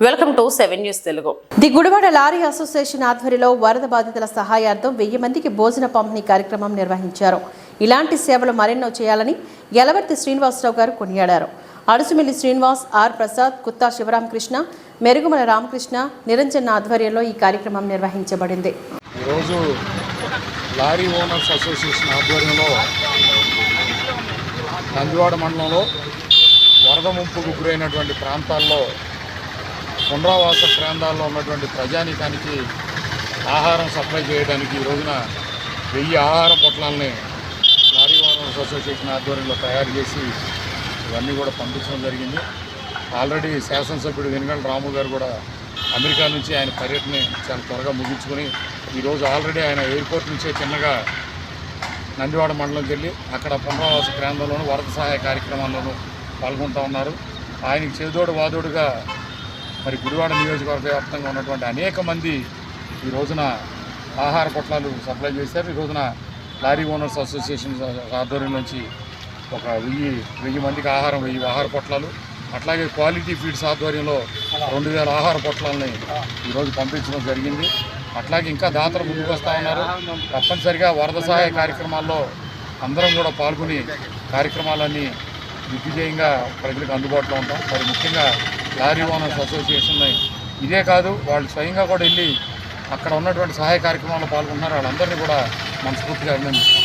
Welcome to seven news Telugu. The Gudivada lorry association ఆధ్వర్యంలో వరద బాధితుల సహాయార్థం వెయ్యి మందికి భోజన పంపిణీ కార్యక్రమం నిర్వహించారు. ఇలాంటి సేవలు మరెన్నో చేయాలని యలవర్తి శ్రీనివాసరావు గారు కొనియాడారు. అడుసుమిల్లి శ్రీనివాస్ ఆర్ ప్రసాద్ కుత్తా శివరామకృష్ణ మెరుగుమల రామకృష్ణ నిరంజన్ ఆధ్వర్యంలో ఈ కార్యక్రమం నిర్వహించబడింది. ఈరోజు లారీ ఓనర్స్ అసోసియేషన్ ఆధ్వర్యంలో నందివాడ మండలంలో వరద ముంపుకు గురైనటువంటి ప్రాంతాల్లో పునరావాస ప్రాంతాల్లో ఉన్నటువంటి ప్రజానీకానికి ఆహారం సప్లై చేయడానికి ఈ రోజున వెయ్యి ఆహార పొట్లాలని లారీ ఓనర్స్ అసోసియేషన్ ఆధ్వర్యంలో తయారు చేసి ఇవన్నీ కూడా పంపించడం జరిగింది. ఆల్రెడీ శాసనసభ్యుడు వెనుగంట రాము గారు కూడా అమెరికా నుంచి ఆయన పర్యటన చాలా త్వరగా ముగించుకొని ఈరోజు ఆల్రెడీ ఆయన ఎయిర్పోర్ట్ నుంచే చిన్నగా నందివాడ మండలంకి వెళ్ళి అక్కడ పునరావాస కేంద్రంలోనూ వరద సహాయ కార్యక్రమాల్లోనూ పాల్గొంటూ ఉన్నారు. ఆయనకి చేదోడు వాదోడుగా మరి గుడివాడ నియోజకవర్గ వ్యాప్తంగా ఉన్నటువంటి అనేక మంది ఈ రోజున ఆహార పొట్లాలు సప్లై చేశారు. ఈ రోజున లారీ ఓనర్స్ అసోసియేషన్ ఆధ్వర్యం నుంచి ఒక వెయ్యి వెయ్యి మందికి ఆహారం వెయ్యి ఆహార పొట్లాలు అట్లాగే క్వాలిటీ ఫీడ్స్ ఆధ్వర్యంలో రెండు వేల ఆహార పొట్లాలని ఈరోజు పంపించడం జరిగింది. అట్లాగే ఇంకా దాతలు ముందుకు వస్తూ ఉన్నారు. తప్పనిసరిగా వరద సహాయ కార్యక్రమాల్లో అందరం కూడా పాల్గొని కార్యక్రమాలన్నీ దిగ్విజయంగా ప్రజలకు అందుబాటులో ఉంటాం. మరి ముఖ్యంగా లారీ ఓనర్స్ అసోసియేషన్ ఇదే కాదు వాళ్ళు స్వయంగా కూడా వెళ్ళి అక్కడ ఉన్నటువంటి సహాయ కార్యక్రమాల్లో పాల్గొంటున్నారు. వాళ్ళందరినీ కూడా మనస్ఫూర్తిగా అభినందిస్తాం.